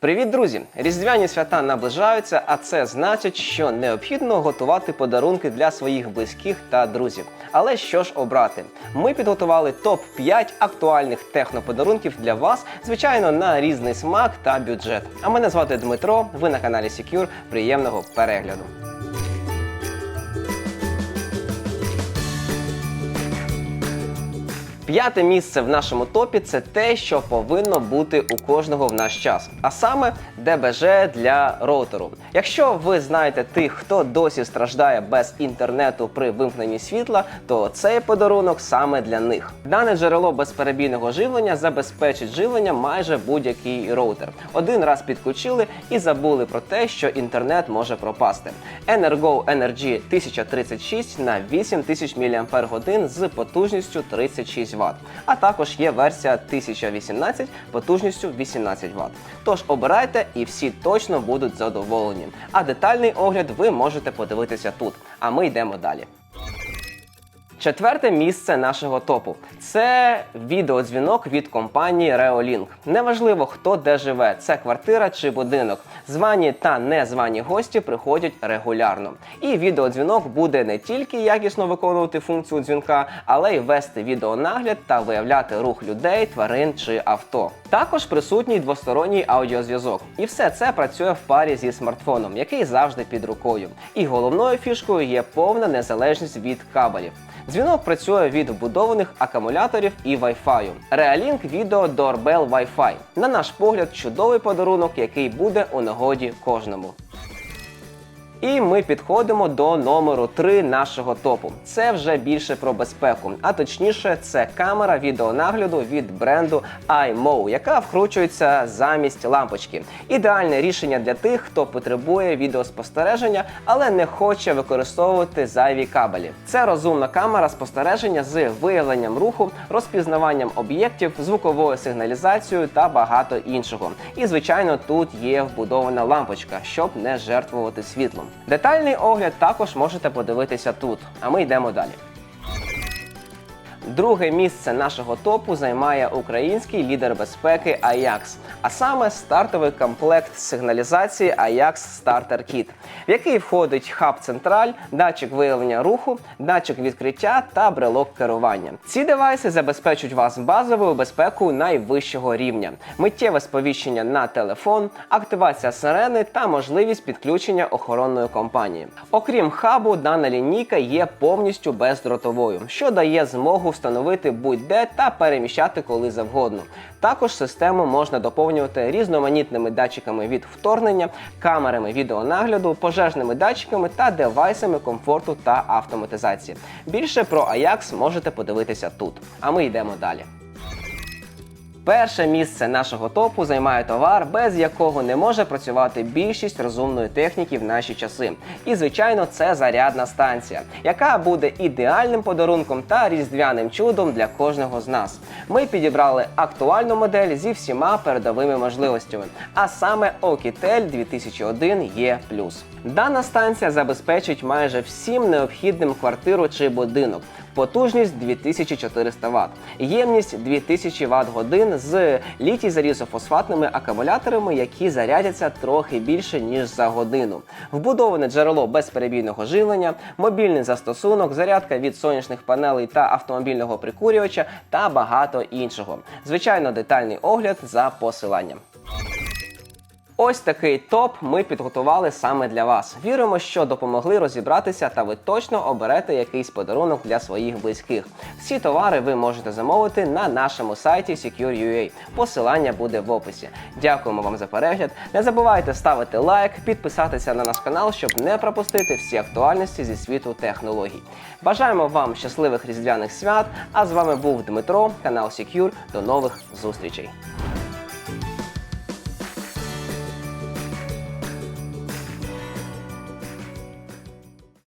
Привіт, друзі! Різдвяні свята наближаються, а це значить, що необхідно готувати подарунки для своїх близьких та друзів. Але що ж обрати? Ми підготували топ 5 актуальних техноподарунків для вас, звичайно, на різний смак та бюджет. А мене звати Дмитро. Ви на каналі Secure. Приємного перегляду. П'яте місце в нашому топі це те, що повинно бути у кожного в наш час, а саме ДБЖ для роутеру. Якщо ви знаєте тих, хто досі страждає без інтернету при вимкненні світла, то цей подарунок саме для них. Дане джерело безперебійного живлення забезпечить живлення майже будь-який роутер. Один раз підключили і забули про те, що інтернет може пропасти. Energo Energy 1036 на 8000 мАч з потужністю 36 Вт. А також є версія 1018 потужністю 18 Вт. Тож обирайте і всі точно будуть задоволені. А детальний огляд ви можете подивитися тут. А ми йдемо далі. Четверте місце нашого топу це відеодзвінок від компанії Reolink. Неважливо, хто де живе, це квартира чи будинок. Звані та незвані гості приходять регулярно. І відеодзвінок буде не тільки якісно виконувати функцію дзвінка, але й вести відеонагляд та виявляти рух людей, тварин чи авто. Також присутній двосторонній аудіозв'язок. І все це працює в парі зі смартфоном, який завжди під рукою. І головною фішкою є повна незалежність від кабелів. Дзвінок працює від вбудованих акумуляторів і Wi-Fi. Realink Video Doorbell Wi-Fi. На наш погляд, чудовий подарунок, який буде у нагоді кожному. І ми підходимо до номеру 3 нашого топу. Це вже більше про безпеку, а точніше, це камера відеонагляду від бренду iMo, яка вкручується замість лампочки. Ідеальне рішення для тих, хто потребує відеоспостереження, але не хоче використовувати зайві кабелі. Це розумна камера спостереження з виявленням руху, розпізнаванням об'єктів, звуковою сигналізацією та багато іншого. І звичайно, тут є вбудована лампочка, щоб не жертвувати світлом. Детальний огляд також можете подивитися тут. А ми йдемо далі. Друге місце нашого топу займає український лідер безпеки Ajax, а саме стартовий комплект сигналізації Ajax Starter Kit, в який входить хаб централь, датчик виявлення руху, датчик відкриття та брелок керування. Ці девайси забезпечують вас базовою безпекою найвищого рівня, миттєве сповіщення на телефон, активація сирени та можливість підключення охоронної компанії. Окрім хабу, дана лінійка є повністю бездротовою, що дає змогу встановити будь-де та переміщати коли завгодно. Також систему можна доповнювати різноманітними датчиками від вторгнення, камерами відеонагляду, пожежними датчиками та девайсами комфорту та автоматизації. Більше про Ajax можете подивитися тут. А ми йдемо далі. Перше місце нашого топу займає товар, без якого не може працювати більшість розумної техніки в наші часи. І, звичайно, це зарядна станція, яка буде ідеальним подарунком та різдвяним чудом для кожного з нас. Ми підібрали актуальну модель зі всіма передовими можливостями, а саме Oukitel 2001 E+. Дана станція забезпечить майже всім необхідним квартиру чи будинок. Потужність 2400 Вт, ємність 2000 Вт годин з літій залізофосфатними акумуляторами, які зарядяться трохи більше ніж за годину. Вбудоване джерело безперебійного живлення, мобільний застосунок, зарядка від сонячних панелей та автомобільного прикурювача та багато іншого. Звичайно, детальний огляд за посиланням. Ось такий топ ми підготували саме для вас. Віримо, що допомогли розібратися, та ви точно оберете якийсь подарунок для своїх близьких. Всі товари ви можете замовити на нашому сайті Secure.ua. Посилання буде в описі. Дякуємо вам за перегляд. Не забувайте ставити лайк, підписатися на наш канал, щоб не пропустити всі актуальності зі світу технологій. Бажаємо вам щасливих різдвяних свят! А з вами був Дмитро, канал Secure. До нових зустрічей.